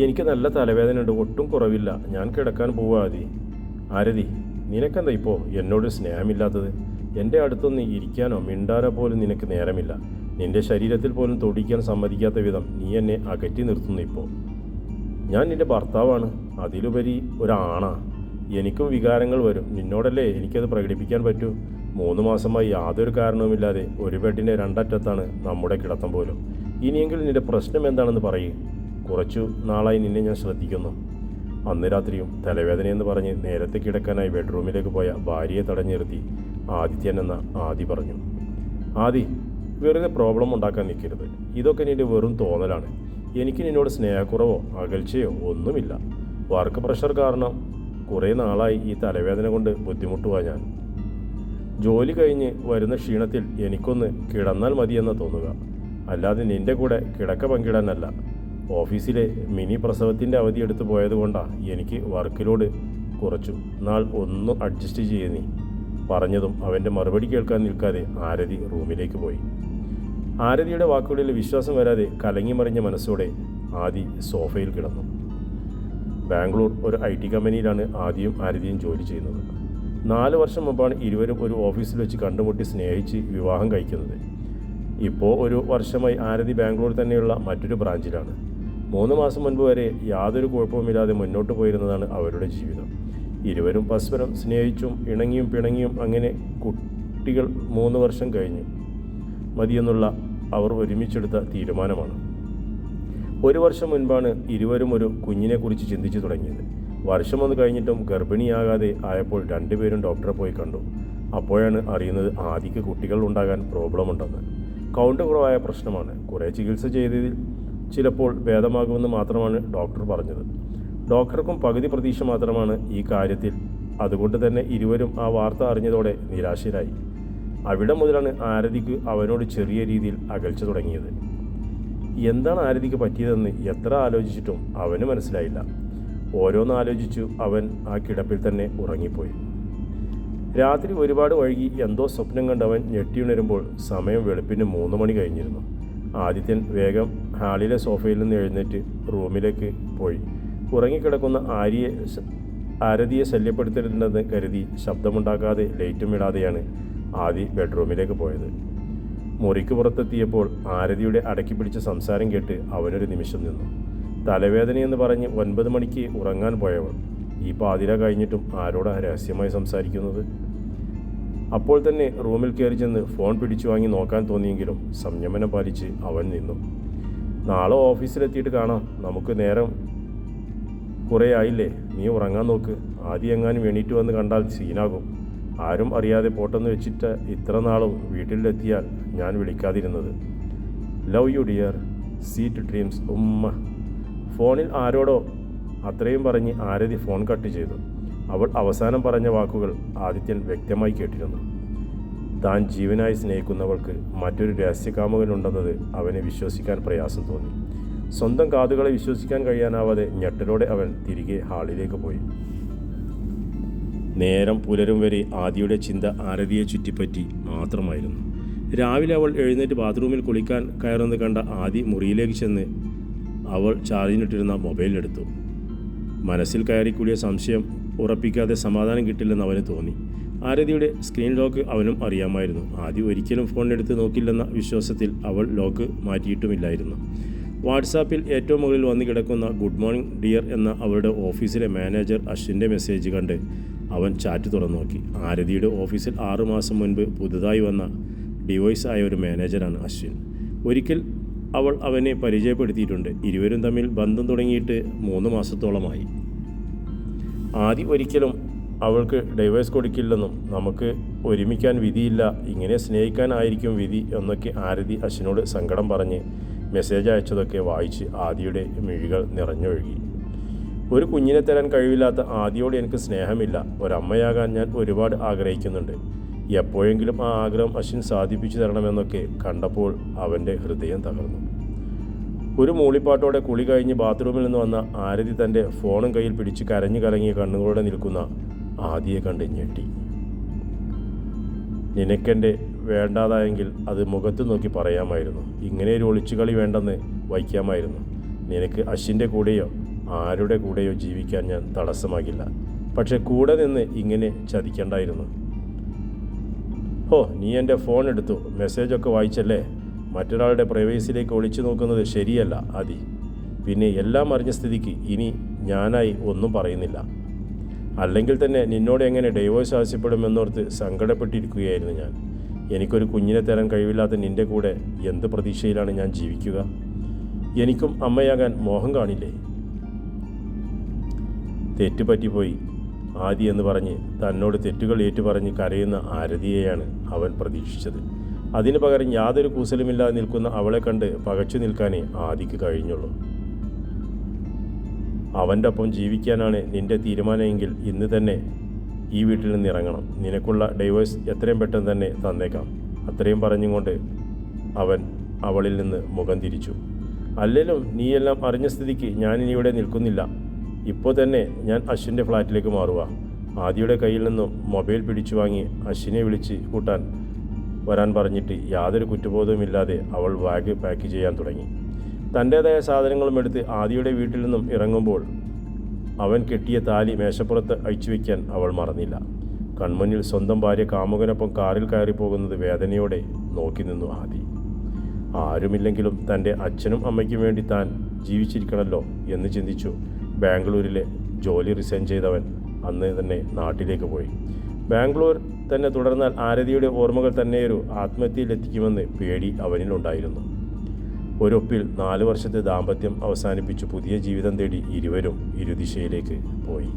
എനിക്ക് നല്ല തലവേദനയുണ്ട് ഒട്ടും കുറവില്ല. ഞാൻ കിടക്കാൻ പോവാതി ആരതി നിനക്കെന്താ ഇപ്പോൾ എന്നോട് സ്നേഹമില്ലാത്തത്. എന്റെ അടുത്തൊന്ന് ഇരിക്കാനോ മിണ്ടാനോ പോലും നിനക്ക് നേരമില്ല. നിന്റെ ശരീരത്തിൽ പോലും തൊടിക്കാൻ സമ്മതിക്കാത്ത വിധം നീ എന്നെ അകറ്റി നിർത്തുന്നു ഇപ്പോൾ ഞാൻ നിന്റെ ഭർത്താവാണ്. അതിലുപരി ഒരാണാ. എനിക്കും വികാരങ്ങൾ വരും. നിന്നോടല്ലേ എനിക്കത് പ്രകടിപ്പിക്കാൻ പറ്റൂ? മൂന്ന് മാസമായി യാതൊരു കാരണവുമില്ലാതെ ഒരു ബെഡിന്റെ രണ്ടറ്റത്താണ് നമ്മുടെ കിടത്തം പോലും. ഇനിയെങ്കിലും നിന്റെ പ്രശ്നം എന്താണെന്ന് പറയൂ. കുറച്ചു നാളായി നിന്നെ ഞാൻ ശ്രദ്ധിക്കുന്നു. അന്ന് രാത്രിയും തലവേദനയെന്ന് പറഞ്ഞ് നേരത്തെ കിടക്കാനായി ബെഡ്റൂമിലേക്ക് പോയ ഭാര്യയെ തടഞ്ഞു നിർത്തി ആദിത്യൻ എന്ന ആദി പറഞ്ഞു ആദി വെറുതെ പ്രോബ്ലം ഉണ്ടാക്കാൻ നിൽക്കരുത്. ഇതൊക്കെ നിന്റെ വെറും തോന്നലാണ്. എനിക്ക് നിന്നോട് സ്നേഹക്കുറവോ അകൽച്ചയോ ഒന്നുമില്ല. വർക്ക് പ്രഷർ കാരണം കുറേ നാളായി ഈ തലവേദന കൊണ്ട് ബുദ്ധിമുട്ടുവാ ഞാൻ. ജോലി കഴിഞ്ഞ് വരുന്ന ക്ഷീണത്തിൽ എനിക്കൊന്ന് കിടന്നാൽ മതിയെന്ന് തോന്നുക. അല്ലാതെ നിന്റെ കൂടെ കിടക്ക പങ്കിടാനല്ല. ഓഫീസിലെ മിനി പ്രസവത്തിന്റെ അവധി എടുത്തു പോയതുകൊണ്ടാണ് എനിക്ക് വർക്കിലോട് കുറച്ചു. നാൾ ഒന്ന് അഡ്ജസ്റ്റ് ചെയ്യ നീ. പറഞ്ഞതും അവന്റെ മറുപടി കേൾക്കാൻ നിൽക്കാതെ ആരതി റൂമിലേക്ക് പോയി. ആരതിയുടെ വാക്കുകളിൽ വിശ്വാസം വരാതെ കലങ്ങിമറിഞ്ഞ മനസ്സോടെ ആദി സോഫയിൽ കിടന്നു. ബാംഗ്ലൂർ ഒരു ഐ ടി കമ്പനിയിലാണ് ആദിയും ആരതിയും ജോലി ചെയ്യുന്നത്. നാല് വർഷം മുമ്പാണ് ഇരുവരും ഒരു ഓഫീസിൽ വെച്ച് കണ്ടുമുട്ടി സ്നേഹിച്ച് വിവാഹം കഴിക്കുന്നത്. ഇപ്പോൾ ഒരു വർഷമായി ആരതി ബാംഗ്ലൂർ തന്നെയുള്ള മറ്റൊരു ബ്രാഞ്ചിലാണ്. മൂന്ന് മാസം മുൻപ് വരെ യാതൊരു കുഴപ്പവുമില്ലാതെ മുന്നോട്ട് പോയിരുന്നതാണ് അവരുടെ ജീവിതം. ഇരുവരും പരസ്പരം സ്നേഹിച്ചും ഇണങ്ങിയും പിണങ്ങിയും അങ്ങനെ കുട്ടികൾ മൂന്ന് വർഷം കഴിഞ്ഞു. മതിയെന്നുള്ള അവർ ഒരുമിച്ചെടുത്ത തീരുമാനമാണ്. ഒരു വർഷം മുൻപാണ് ഇരുവരും ഒരു കുഞ്ഞിനെക്കുറിച്ച് ചിന്തിച്ചു തുടങ്ങിയത്. വർഷം ഒന്ന് കഴിഞ്ഞിട്ടും ഗർഭിണിയാകാതെ ആയപ്പോൾ രണ്ടുപേരും ഡോക്ടറെ പോയി കണ്ടു. അപ്പോഴാണ് അറിയുന്നത് ആദിക്ക് കുട്ടികൾ ഉണ്ടാകാൻ പ്രോബ്ലം ഉണ്ടെന്ന്. കൗണ്ട് കുറവായ പ്രശ്നമാണ്. കുറേ ചികിത്സ ചെയ്തതിൽ ചിലപ്പോൾ ഭേദമാകുമെന്ന് മാത്രമാണ് ഡോക്ടർ പറഞ്ഞത്. ഡോക്ടർക്കും പകുതി പ്രതീക്ഷ മാത്രമാണ് ഈ കാര്യത്തിൽ. അതുകൊണ്ട് തന്നെ ഇരുവരും ആ വാർത്ത അറിഞ്ഞതോടെ നിരാശരായി. അവിടെ മുതലാണ് ആരതിക്ക് അവനോട് ചെറിയ രീതിയിൽ അകൽച്ച തുടങ്ങിയത്. എന്താണ് ആരതിക്ക് പറ്റിയതെന്ന് എത്ര ആലോചിച്ചിട്ടും അവന് മനസ്സിലായില്ല. ഓരോന്ന് ആലോചിച്ചു അവൻ ആ കിടപ്പിൽ തന്നെ ഉറങ്ങിപ്പോയി. രാത്രി ഒരുപാട് വൈകി എന്തോ സ്വപ്നം കണ്ടവൻ ഞെട്ടിയുണരുമ്പോൾ സമയം വെളുപ്പിന് മൂന്ന് മണി കഴിഞ്ഞിരുന്നു. ആദിത്യൻ വേഗം ഹാളിലെ സോഫയിൽ നിന്ന് എഴുന്നേറ്റ് റൂമിലേക്ക് പോയി. ഉറങ്ങിക്കിടക്കുന്ന ആര്യയെ ആരതിയെ ശല്യപ്പെടുത്തരുതെന്ന് കരുതി ശബ്ദമുണ്ടാക്കാതെ ലൈറ്റും ഇടാതെയാണ് ആദി ബെഡ്റൂമിലേക്ക് പോയത്. മുറിക്ക് പുറത്തെത്തിയപ്പോൾ ആരതിയുടെ അടക്കി പിടിച്ച സംസാരം കേട്ട് അവനൊരു നിമിഷം നിന്നു. തലവേദനയെന്ന് പറഞ്ഞ് ഒൻപത് മണിക്ക് ഉറങ്ങാൻ പോയവൾ ഈ പാതിര കഴിഞ്ഞിട്ടും ആരോടാ രഹസ്യമായി സംസാരിക്കുന്നത്? അപ്പോൾ തന്നെ റൂമിൽ കയറി ചെന്ന് ഫോൺ പിടിച്ചു വാങ്ങി നോക്കാൻ തോന്നിയെങ്കിലും സംയമനം പാലിച്ച് അവൻ നിന്നു. നാളെ ഓഫീസിലെത്തിയിട്ട് കാണാം. നമുക്ക് നേരം കുറേ ആയില്ലേ? നീ ഉറങ്ങാൻ നോക്ക്. ആദ്യം എങ്ങാനും എണീറ്റ് വന്ന് കണ്ടാൽ സീനാകും. ആരും അറിയാതെ പോട്ടെന്ന് വെച്ചിട്ട് ഇത്ര നാളും വീട്ടിലെത്തിയാൽ ഞാൻ വിളിക്കാതിരുന്നത്. Love you dear sweet dreams ഉമ്മ. ഫോണിൽ ആരോടോ അത്രയും പറഞ്ഞ് ആരതി ഫോൺ കട്ട് ചെയ്തു. അവൾ അവസാനം പറഞ്ഞ വാക്കുകൾ ആദിത്യൻ വ്യക്തമായി കേട്ടിരുന്നു. താൻ ജീവനായി സ്നേഹിക്കുന്നവൾക്ക് മറ്റൊരു രഹസ്യകാമുകനുണ്ടെന്നത് അവനെ വിശ്വസിക്കാൻ പ്രയാസം തോന്നി. സ്വന്തം കാതുകളെ വിശ്വസിക്കാൻ കഴിയാനാവാതെ ഞെട്ടലോടെ അവൻ തിരികെ ഹാളിലേക്ക് പോയി. നേരം പുലരും വരെ ആദിയുടെ ചിന്ത ആരതിയെ ചുറ്റിപ്പറ്റി മാത്രമായിരുന്നു. രാവിലെ അവൾ എഴുന്നേറ്റ് ബാത്റൂമിൽ കുളിക്കാൻ കയറുന്നത് കണ്ട ആദി മുറിയിലേക്ക് ചെന്ന് അവൾ ചാർജിനിട്ടിരുന്ന മൊബൈൽ എടുത്തു മനസ്സിൽ കയറിക്കൂടിയ സംശയം ഉറപ്പിക്കാതെ സമാധാനം കിട്ടില്ലെന്ന് അവന് തോന്നി. ആരതിയുടെ സ്ക്രീൻ ലോക്ക് അവനും അറിയാമായിരുന്നു. ആദ്യം ഒരിക്കലും ഫോൺ എടുത്ത് നോക്കില്ലെന്ന വിശ്വാസത്തിൽ അവൾ ലോക്ക് മാറ്റിയിട്ടുമില്ലായിരുന്നു. വാട്സാപ്പിൽ ഏറ്റവും മുകളിൽ വന്നു കിടക്കുന്ന ഗുഡ് മോർണിംഗ് ഡിയർ എന്ന അവരുടെ ഓഫീസിലെ മാനേജർ അശ്വിന്റെ മെസ്സേജ് കണ്ട് അവൻ ചാറ്റ് തുറന്നു നോക്കി ആരതിയുടെ ഓഫീസിൽ ആറുമാസം മുൻപ് പുതുതായി വന്ന ഡിവോയ്സ് ആയ ഒരു മാനേജറാണ് അശ്വിൻ. ഒരിക്കൽ അവൾ അവനെ പരിചയപ്പെടുത്തിയിട്ടുണ്ട്. ഇരുവരും തമ്മിൽ ബന്ധം തുടങ്ങിയിട്ട് മൂന്ന് മാസത്തോളമായി. ആദ്യം ഒരിക്കലും അവൾക്ക് ഡൈവേഴ്സ് കൊടുക്കില്ലെന്നും നമുക്ക് ഒരുമിക്കാൻ വിധിയില്ല ഇങ്ങനെ സ്നേഹിക്കാനായിരിക്കും വിധി എന്നൊക്കെ ആരതി അശ്വിനോട് സങ്കടം പറഞ്ഞ് മെസ്സേജ് അയച്ചതൊക്കെ വായിച്ച് ആദിയുടെ മിഴികൾ നിറഞ്ഞൊഴുകി. ഒരു കുഞ്ഞിനെ തരാൻ കഴിവില്ലാത്ത ആദിയോട് എനിക്ക് സ്നേഹമില്ല. ഒരമ്മയാകാൻ ഞാൻ ഒരുപാട് ആഗ്രഹിക്കുന്നുണ്ട്. എപ്പോഴെങ്കിലും ആ ആഗ്രഹം അശ്വിൻ സാധിപ്പിച്ചു തരണമെന്നൊക്കെ കണ്ടപ്പോൾ അവന്റെ ഹൃദയം തകർന്നു. ഒരു മൂളിപ്പാട്ടോടെ കുളി കഴിഞ്ഞ് ബാത്റൂമിൽ നിന്ന് വന്ന ആരതി തന്റെ ഫോണും കയ്യിൽ പിടിച്ച് കരഞ്ഞു കലങ്ങിയ കണ്ണുകളോടെ നിൽക്കുന്ന ആദിയെ കണ്ട് ഞെട്ടി. നിനക്കെന്റെ വേണ്ടാതായെങ്കിൽ അത് മുഖത്ത് നോക്കി പറയാമായിരുന്നു. ഇങ്ങനെ ഒരു ഒളിച്ചുകളി വേണ്ടെന്ന് വയ്ക്കാമായിരുന്നു. നിനക്ക് അശ്വിന്റെ കൂടെയോ ആരുടെ കൂടെയോ ജീവിക്കാൻ ഞാൻ തടസ്സമാകില്ല. പക്ഷെ കൂടെ നിന്ന് ഇങ്ങനെ ചതിക്കണ്ടായിരുന്നു. ഓ നീ എന്റെ ഫോൺ എടുത്തു. മെസ്സേജൊക്കെ വായിച്ചല്ലേ? മറ്റൊരാളുടെ പ്രൈവസിയിലേക്ക് ഒളിച്ചു നോക്കുന്നത് ശരിയല്ല ആദി. പിന്നെ എല്ലാം അറിഞ്ഞ സ്ഥിതിക്ക് ഇനി ഞാനായി ഒന്നും പറയുന്നില്ല. അല്ലെങ്കിൽ തന്നെ നിന്നോട് എങ്ങനെ ഡൈവോഴ്സ് ആവശ്യപ്പെടുമെന്നോർത്ത് സങ്കടപ്പെട്ടിരിക്കുകയായിരുന്നു ഞാൻ. എനിക്കൊരു കുഞ്ഞിനെ തരാൻ കഴിവില്ലാത്ത നിന്റെ കൂടെ എന്ത് പ്രതീക്ഷയിലാണ് ഞാൻ ജീവിക്കുക? എനിക്കും അമ്മയാകാൻ മോഹം കാണില്ലേ? തെറ്റുപറ്റിപ്പോയി. ആദി എന്ന് പറഞ്ഞ് തന്നോട് തെറ്റുകൾ ഏറ്റുപറഞ്ഞ് കരയുന്ന ആരതിയെയാണ് അവൻ പ്രതീക്ഷിച്ചത്. അതിനു പകരം യാതൊരു കൂസലുമില്ലാതെ നിൽക്കുന്ന അവളെ കണ്ട് പകച്ചു നിൽക്കാനേ ആദിക്ക് കഴിഞ്ഞുള്ളൂ. അവന്റെ ഒപ്പം ജീവിക്കാനാണ് നിന്റെ തീരുമാനമെങ്കിൽ ഇന്ന് തന്നെ ഈ വീട്ടിൽ നിന്ന് ഇറങ്ങണം. നിനക്കുള്ള ഡൈവേഴ്സ് എത്രയും പെട്ടെന്ന് തന്നെ തന്നേക്കാം. അത്രയും പറഞ്ഞുകൊണ്ട് അവൻ അവളിൽ നിന്ന് മുഖം തിരിച്ചു. അല്ലെങ്കിലും നീയെല്ലാം അറിഞ്ഞ സ്ഥിതിക്ക് ഞാനിനി ഇവിടെ നിൽക്കുന്നില്ല. ഇപ്പോൾ തന്നെ ഞാൻ അശ്വിന്റെ ഫ്ലാറ്റിലേക്ക് മാറുക ആദിയുടെ കയ്യിൽ നിന്നും മൊബൈൽ പിടിച്ചു വാങ്ങി അശ്വിനെ വിളിച്ച് കൂട്ടാൻ വരാൻ പറഞ്ഞിട്ട് യാതൊരു കുറ്റബോധവുമില്ലാതെ അവൾ ബാഗ് പാക്ക് ചെയ്യാൻ തുടങ്ങി. തന്റേതായ സാധനങ്ങളും എടുത്ത് ആദിയുടെ വീട്ടിൽ നിന്നും ഇറങ്ങുമ്പോൾ അവൻ കെട്ടിയ താലി മേശപ്പുറത്ത് അഴിച്ചു വയ്ക്കാൻ അവൾ മറന്നില്ല. കൺമുന്നിൽ സ്വന്തം ഭാര്യ കാമുകനൊപ്പം കാറിൽ കയറി പോകുന്നത് വേദനയോടെ നോക്കി നിന്നു ആദി. ആരുമില്ലെങ്കിലും തന്റെ അച്ഛനും അമ്മയ്ക്കും വേണ്ടി താൻ ജീവിച്ചിരിക്കണമല്ലോ എന്ന് ചിന്തിച്ചു ബാംഗ്ലൂരിലെ ജോലി റിസൈൻ ചെയ്തവൻ അന്ന് തന്നെ നാട്ടിലേക്ക് പോയി. ബാംഗ്ലൂർ തന്നെ തുടർന്നാൽ ആരതിയുടെ ഓർമ്മകൾ തന്നെയൊരു ആത്മഹത്യയിലെത്തിക്കുമെന്ന് പേടി അവനിലുണ്ടായിരുന്നു. ഒരൊപ്പിൽ നാല് വർഷത്തെ ദാമ്പത്യം അവസാനിപ്പിച്ചു പുതിയ ജീവിതം തേടി ഇരുവരും ഇരുദിശയിലേക്ക് പോയി.